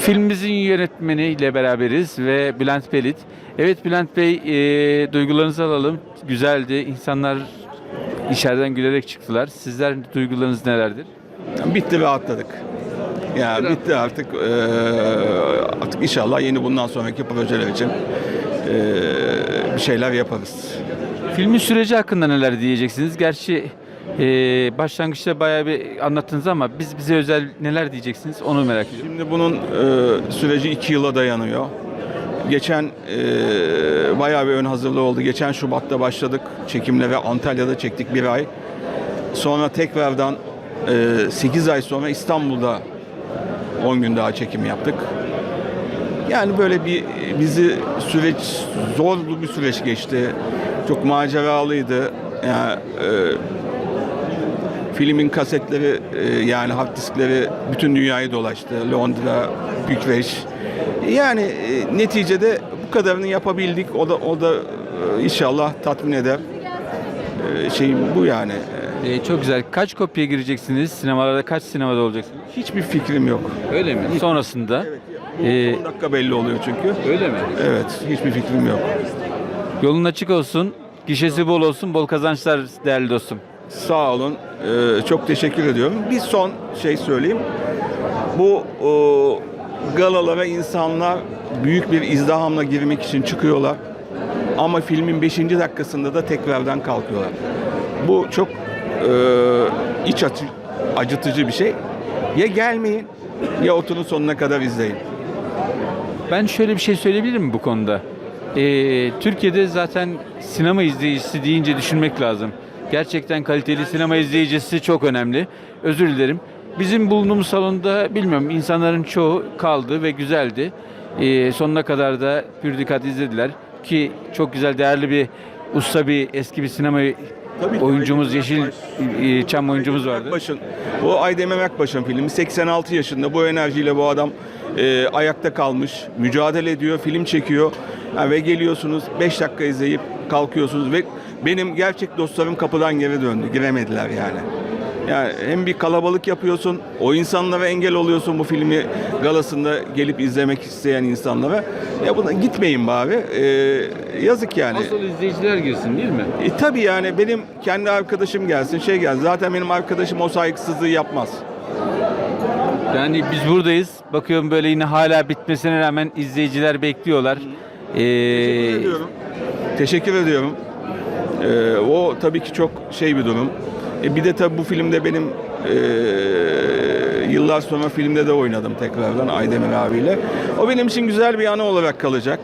Filmimizin yönetmeniyle beraberiz ve Bülent Pelit. Evet Bülent Bey, e, duygularınızı alalım. Güzeldi. İnsanlar içeriden gülerek çıktılar. Sizler duygularınız nelerdir? Bitti ve atladık. Ya bitti artık. Ee, artık inşallah yeni bundan sonraki projeler için ee, bir şeyler yaparız. Filmin süreci hakkında neler diyeceksiniz? Gerçi e, başlangıçta bayağı bir anlattınız ama biz bize özel neler diyeceksiniz onu merak ediyorum. Şimdi bunun ee, süreci iki yıla dayanıyor. Geçen ee, bayağı bir ön hazırlığı oldu. Geçen Şubat'ta başladık çekimlere. Antalya'da çektik bir ay. Sonra tekrardan ee, 8 ay sonra İstanbul'da 10 gün daha çekim yaptık. Yani böyle bir bizi süreç zorlu bir süreç geçti. Çok maceralıydı. Yani e, filmin kasetleri e, yani hard diskleri bütün dünyayı dolaştı. Londra, Bükreş. Yani e, neticede bu kadarını yapabildik. O da o da e, inşallah tatmin eder. E, şeyim bu yani. E, çok güzel. Kaç kopya gireceksiniz? Sinemalarda kaç sinemada olacaksınız? Hiçbir fikrim yok. Öyle mi? Sonrasında? E, 10 dakika belli oluyor çünkü. öyle mi? Evet, hiçbir fikrim yok. Yolun açık olsun. Gişesi bol olsun. Bol kazançlar değerli dostum. Sağ olun. Ee, çok teşekkür ediyorum. Bir son şey söyleyeyim. Bu o, galalara insanlar büyük bir izdihamla girmek için çıkıyorlar. Ama filmin 5. dakikasında da tekrardan kalkıyorlar. Bu çok e, iç açı, acıtıcı bir şey. Ya gelmeyin ya oturun sonuna kadar izleyin. Ben şöyle bir şey söyleyebilir miyim bu konuda? Ee, Türkiye'de zaten sinema izleyicisi deyince düşünmek lazım. Gerçekten kaliteli sinema izleyicisi çok önemli. Özür dilerim. Bizim bulunduğumuz salonda bilmiyorum insanların çoğu kaldı ve güzeldi. Ee, sonuna kadar da pür dikkat izlediler. Ki çok güzel değerli bir usta bir eski bir sinema Tabii ki. oyuncumuz Yeşil e, Çam oyuncumuz vardı. Akbaş'ın, bu Aydemir Akbaş'ın filmi. 86 yaşında bu enerjiyle bu adam e, ayakta kalmış, mücadele ediyor, film çekiyor. Ha, ve geliyorsunuz 5 dakika izleyip kalkıyorsunuz ve benim gerçek dostlarım kapıdan geri döndü. Giremediler yani. Yani hem bir kalabalık yapıyorsun, o insanlara engel oluyorsun bu filmi galasında gelip izlemek isteyen insanlara. Ya buna gitmeyin bari. E, yazık yani. Asıl izleyiciler girsin değil mi? E, tabii yani benim kendi arkadaşım gelsin, şey gelsin. Zaten benim arkadaşım o saygısızlığı yapmaz. Yani biz buradayız. Bakıyorum böyle yine hala bitmesine rağmen izleyiciler bekliyorlar. Ee, Teşekkür ediyorum. Ee, o tabii ki çok şey bir durum. E, bir de tabii bu filmde benim e, yıllar sonra filmde de oynadım tekrardan Aydemir abiyle. O benim için güzel bir anı olarak kalacak.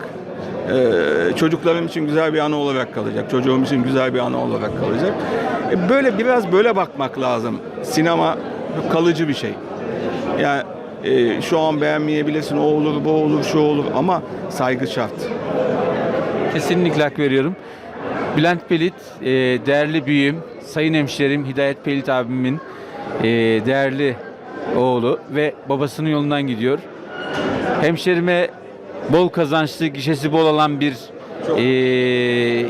Ee, çocuklarım için güzel bir anı olarak kalacak. Çocuğum için güzel bir anı olarak kalacak. E, böyle biraz böyle bakmak lazım. Sinema kalıcı bir şey. Yani e, şu an beğenmeyebilirsin, o olur, bu olur, şu olur ama saygı şart. Kesinlikle hak veriyorum. Bülent Pelit, e, değerli büyüğüm, sayın hemşerim Hidayet Pelit abimin e, değerli oğlu ve babasının yolundan gidiyor. Hemşerime bol kazançlı, gişesi bol olan bir e,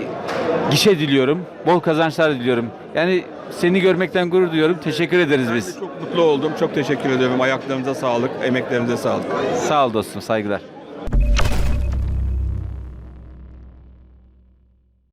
gişe diliyorum. Bol kazançlar diliyorum. Yani seni görmekten gurur duyuyorum. Teşekkür ederiz Ben biz. çok mutlu oldum. Çok teşekkür ediyorum. Ayaklarınıza sağlık, emeklerinize sağlık. Sağ ol dostum, saygılar.